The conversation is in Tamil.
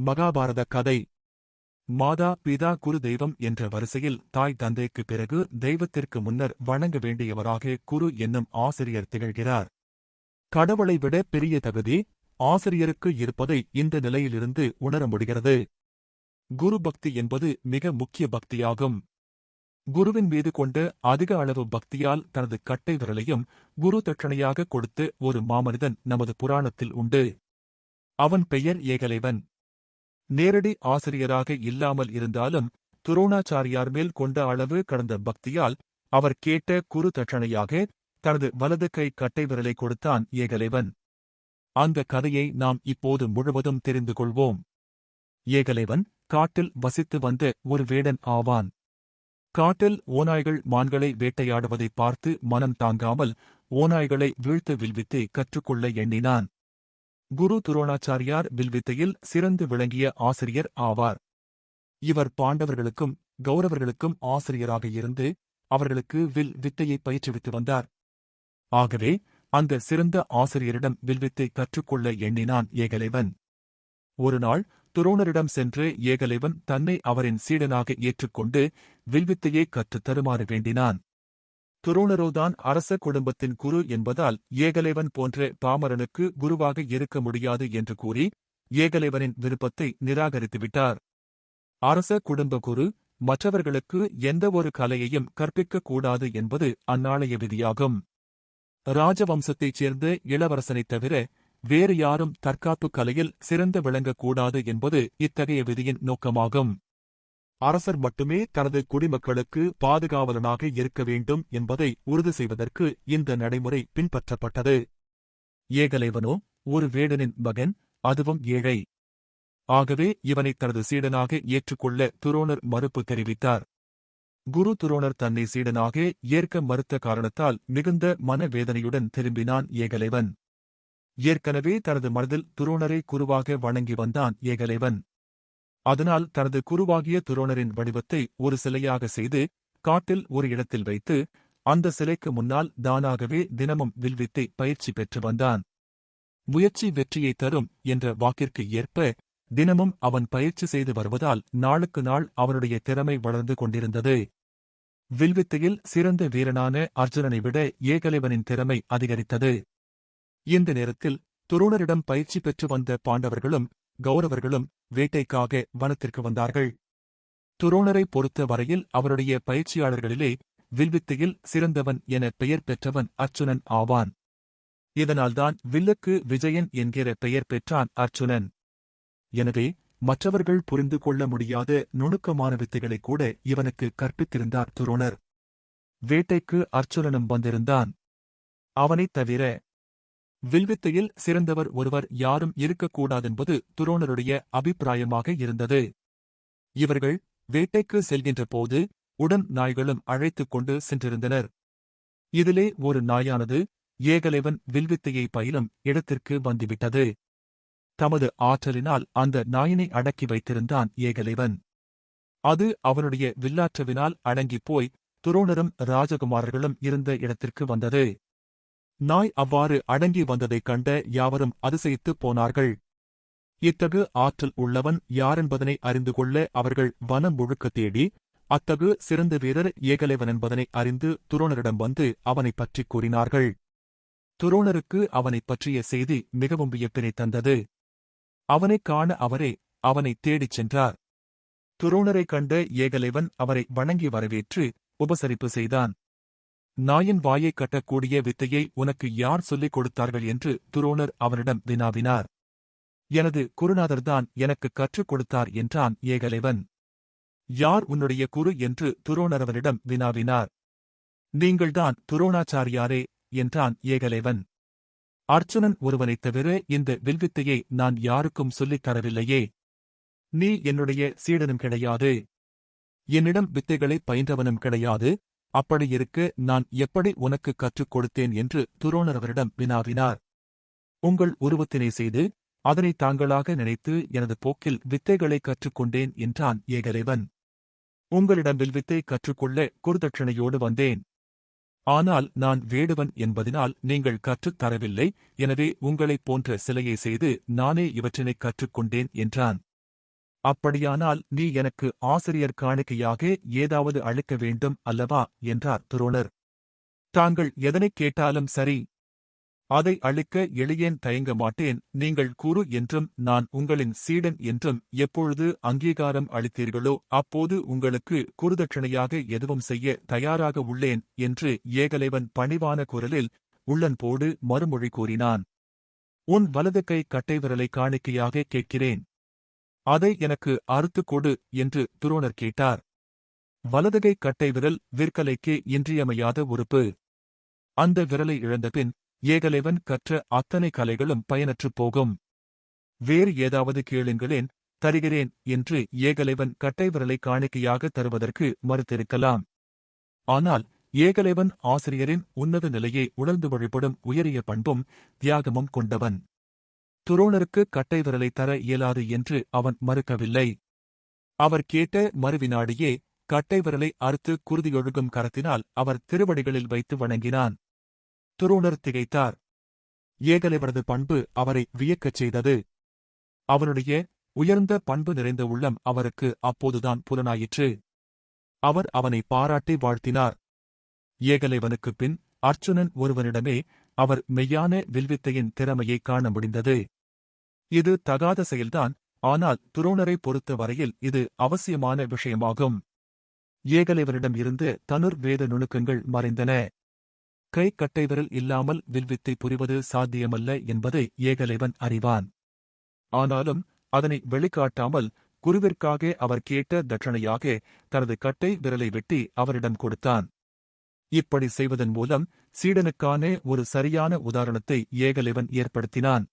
மகாபாரத கதை. மாதா பிதா குரு தெய்வம் என்ற வரிசையில் தாய் தந்தைக்கு பிறகு தெய்வத்திற்கு முன்னர் வணங்க வேண்டியவராக குரு என்னும் ஆசிரியர் திகழ்கிறார். கடவுளை விட பெரிய தகுதி ஆசிரியருக்கு இருப்பதை இந்த நிலையிலிருந்து உணர முடிகிறது. குரு பக்தி என்பது மிக முக்கிய பக்தியாகும். குருவின் மீது கொண்ட அதிக அளவு பக்தியால் தனது கட்டை விரலையும் குரு தட்சணையாக கொடுத்து ஒரு மாமனிதன் நமது புராணத்தில் உண்டு. அவன் பெயர் ஏகலைவன். நேரடி ஆசிரியராக இல்லாமல் இருந்தாலும் துரோணாச்சாரியார் மேல் கொண்ட அளவு கடந்த பக்தியால் அவர் கேட்ட குரு தட்சணையாக தனது வலது கை கட்டை விரலை கொடுத்தான் ஏகலைவன். அந்த கதையை நாம் இப்போது முழுவதும் தெரிந்து கொள்வோம். ஏகலைவன் காட்டில் வசித்து வந்த ஒரு வேடன் ஆவான். காட்டில் ஓநாய்கள் மான்களை வேட்டையாடுவதை பார்த்து மனம் தாங்காமல் ஓநாய்களை வீழ்த்து வில்வித்து கற்றுக்கொள்ள எண்ணினான். குரு துரோணாச்சாரியார் வில்வித்தையில் சிறந்து விளங்கிய ஆசிரியர் ஆவார். இவர் பாண்டவர்களுக்கும் கௌரவர்களுக்கும் ஆசிரியராக இருந்து அவர்களுக்கு வில் வித்தையை பயிற்றுவித்து வந்தார். ஆகவே அந்த சிறந்த ஆசிரியரிடம் வில்வித்தை கற்றுக்கொள்ள எண்ணினான் ஏகலைவன். ஒருநாள் துரோணரிடம் சென்று ஏகலைவன் தன்னை அவரின் சீடனாக ஏற்றுக்கொண்டு வில்வித்தையை கற்றுத் தருமாறு வேண்டினான். துரோணரோதான் அரச குடும்பத்தின் குரு என்பதால் ஏகலைவன் போன்ற பாமரனுக்கு குருவாக இருக்க முடியாது என்று கூறி ஏகலைவனின் விருப்பத்தை நிராகரித்துவிட்டார். அரச குடும்ப குரு மற்றவர்களுக்கு எந்த ஒரு கலையையும் கற்பிக்கக் கூடாது என்பது அந்நாளைய விதியாகும். ராஜவம்சத்தைச் சேர்ந்த இளவரசனைத் தவிர வேறு யாரும் தற்காப்பு கலையில் சிறந்து விளங்கக்கூடாது என்பது இத்தகைய விதியின் நோக்கமாகும். அரசர் மட்டுமே தனது குடிமக்களுக்கு பாதுகாவலனாக இருக்க வேண்டும் என்பதை உறுதி செய்வதற்கு இந்த நடைமுறை பின்பற்றப்பட்டது. ஏகலைவனோ ஒரு வேடனின் மகன் அதுவும் ஏழை. ஆகவே இவனை தனது சீடனாக ஏற்றுக்கொள்ள துரோணர் மறுப்பு தெரிவித்தார். குரு துரோணர் தன்னை சீடனாக ஏற்க மறுத்த காரணத்தால் மிகுந்த மனவேதனையுடன் திரும்பினான் ஏகலைவன். ஏற்கனவே தனது மனதில் துரோணரை குருவாக வணங்கி வந்தான் ஏகலைவன். அதனால் தனது குருவாகிய துரோணரின் வடிவத்தை ஒரு சிலையாக செய்து காட்டில் ஒரு இடத்தில் வைத்து அந்த சிலைக்கு முன்னால் தானாகவே தினமும் வில்வித்தை பயிற்சி பெற்று வந்தான். முயற்சி வெற்றியை தரும் என்ற வாக்கிற்கு ஏற்ப தினமும் அவன் பயிற்சி செய்து வருவதால் நாளுக்கு நாள் அவனுடைய திறமை வளர்ந்து கொண்டிருந்தது. வில்வித்தையில் சிறந்த வீரனான அர்ஜுனனை விட ஏகலைவனின் திறமை அதிகரித்தது. இந்த நேரத்தில் துரோணரிடம் பயிற்சி பெற்று வந்த பாண்டவர்களும் கௌரவர்களும் வேட்டைக்காக வனத்திற்கு வந்தார்கள். துரோணரை பொறுத்த வரையில் அவருடைய பயிற்சியாளர்களிலே வில்வித்தையில் சிறந்தவன் என பெயர் பெற்றவன் அர்ச்சுனன் ஆவான். இதனால்தான் வில்லுக்கு விஜயன் என்கிற பெயர் பெற்றான் அர்ச்சுனன். எனவே மற்றவர்கள் புரிந்து கொள்ள முடியாத நுணுக்கமான வித்தைகளை கூட இவனுக்கு கற்பித்திருந்தார் துரோணர். வேட்டைக்கு அர்ச்சுனனும் வந்திருந்தான். அவனைத் தவிர வில்வித்தையில் சிறந்தவர் ஒருவர் யாரும் இருக்கக்கூடாதென்பது துரோணருடைய அபிப்பிராயமாக இருந்தது. இவர்கள் வேட்டைக்கு செல்கின்ற போது உடன் நாய்களும் அழைத்துக் கொண்டு சென்றிருந்தனர். இதிலே ஒரு நாயானது ஏகலைவன் வில்வித்தையை பயிலும் இடத்திற்கு வந்துவிட்டது. தமது ஆற்றலினால் அந்த நாயினை அடக்கி வைத்திருந்தான் ஏகலைவன். அது அவனுடைய வில்லாற்றவினால் அடங்கிப் போய் துரோணரும் ராஜகுமாரர்களும் இருந்த இடத்திற்கு வந்தது. நாய் அவ்வாறு அடங்கி வந்ததைக் கண்ட யாவரும் அதிசயித்துப் போனார்கள். இத்தகு ஆற்றல் உள்ளவன் யாரென்பதனை அறிந்து கொள்ள அவர்கள் வனம் முழுக்க தேடி அத்தகு சிறந்த வீரர் ஏகலைவன் என்பதனை அறிந்து துரோணரிடம் வந்து அவனைப் பற்றிக் கூறினார்கள். துரோணருக்கு அவனைப் பற்றிய செய்தி மிகவும் வியப்பினை தந்தது. அவனைக் காண அவரே அவனைத் தேடிச் சென்றார். துரோணரைக் கண்ட ஏகலைவன் அவரை வணங்கி வரவேற்று உபசரிப்பு செய்தான். நாயின் வாயைக் கட்டக்கூடிய வித்தையை உனக்கு யார் சொல்லிக் கொடுத்தார்கள் என்று துரோணர் அவனிடம் வினாவினார். எனது குருநாதர்தான் எனக்கு கற்றுக் கொடுத்தார் என்றான் ஏகலைவன். யார் உன்னுடைய குரு? என்று துரோணர் அவனிடம் வினாவினார். நீங்கள்தான் துரோணாச்சாரியாரே என்றான் ஏகலைவன். அர்ச்சுனன் ஒருவனைத் தவிர இந்த வில்வித்தையை நான் யாருக்கும் சொல்லித் தரவில்லையே. நீ என்னுடைய சீடனும் கிடையாது. என்னிடம் வித்தைகளை பயின்றவனும் கிடையாது. அப்படியிருக்க நான் எப்படி உனக்கு கற்றுக் கொடுத்தேன் என்று துரோணர் அவரிடம் வினாவினார். உங்கள் உருவத்தினை செய்து அதனை தாங்களாக நினைத்து எனது போக்கில் வித்தைகளை கற்றுக்கொண்டேன் என்றான் ஏகலைவன் உங்களிடம் வில்வித்தை கற்றுக்கொள்ள குருதட்சணையோடு வந்தேன். ஆனால் நான் வேடுவன் என்பதினால் நீங்கள் கற்றுத் தரவில்லை எனவே உங்களைப் போன்ற சிலையை செய்து நானே இவற்றினைக் கற்றுக்கொண்டேன் என்றான். அப்படியானால் நீ எனக்கு ஆசிரியர் காணிக்கையாக ஏதாவது அளிக்க வேண்டும் அல்லவா? என்றார் துரோணர். தாங்கள் எதனைக் கேட்டாலும் சரி. அதை அளிக்க எளியேன் தயங்க மாட்டேன். நீங்கள் குரு என்றும் நான் உங்களின் சீடன் என்றும் எப்பொழுது அங்கீகாரம் அளித்தீர்களோ அப்போது உங்களுக்கு குருதட்சணையாக எதுவும் செய்ய தயாராக உள்ளேன் என்று ஏகலைவன் பணிவான குரலில் உள்ளன்போடு மறுமொழி கூறினான். உன் வலது கை கட்டை விரலை காணிக்கையாக கேட்கிறேன். அதை எனக்கு அறுத்துக் கொடு என்று துரோணர் கேட்டார். வலதுகை கட்டை விரல் விற்கலைக்கே இன்றியமையாத உறுப்பு. அந்த விரலை இழந்தபின் ஏகலைவன் கற்ற அத்தனை கலைகளும் பயனற்றுப் போகும். வேறு ஏதாவது கேளுங்களேன் தருகிறேன் என்று ஏகலைவன் கட்டை விரலை காணிக்கையாக தருவதற்கு மறுத்திருக்கலாம். ஆனால் ஏகலைவன் ஆசிரியரின் உன்னத நிலையை உணர்ந்து வழிபடும் உயரிய பண்பும் தியாகமும் கொண்டவன். துரோணருக்கு கட்டை விரலை தர இயலாது என்று அவன் மறுக்கவில்லை. அவர் கேட்ட மறுவினாடியே கட்டை விரலை அறுத்து குருதியொழுகும் கரத்தினால் அவர் திருவடிகளில் வைத்து வணங்கினான். துரோணர் திகைத்தார். ஏகலைவரது பண்பு அவரை வியக்கச் செய்தது. அவனுடைய உயர்ந்த பண்பு நிறைந்த உள்ளம் அவருக்கு அப்போதுதான் புலனாயிற்று. அவர் அவனை பாராட்டி வாழ்த்தினார். ஏகலைவனுக்குப் பின் அர்ச்சுனன் ஒருவனிடமே அவர் மெய்யான வில்வித்தையின் திறமையை காண முடிந்தது. இது தகாத செயல்தான் ஆனால் துரோணரை பொறுத்த வரையில் இது அவசியமான விஷயமாகும். ஏகலைவரிடம் இருந்து தனுர் வேத நுணுக்கங்கள் மறைந்தன. கை கட்டைவிரல் இல்லாமல் வில்வித்தை புரிவது சாத்தியமல்ல என்பதை ஏகலைவன் அறிவான். ஆனாலும் அதனை வெளிக்காட்டாமல் குருவிற்காக அவர் கேட்ட தட்சணையாக தனது கட்டை விரலை வெட்டி அவரிடம் கொடுத்தான். இப்படி செய்வதன் மூலம் சீடனுக்கான ஒரு சரியான உதாரணத்தை ஏகலைவன் ஏற்படுத்தினான்.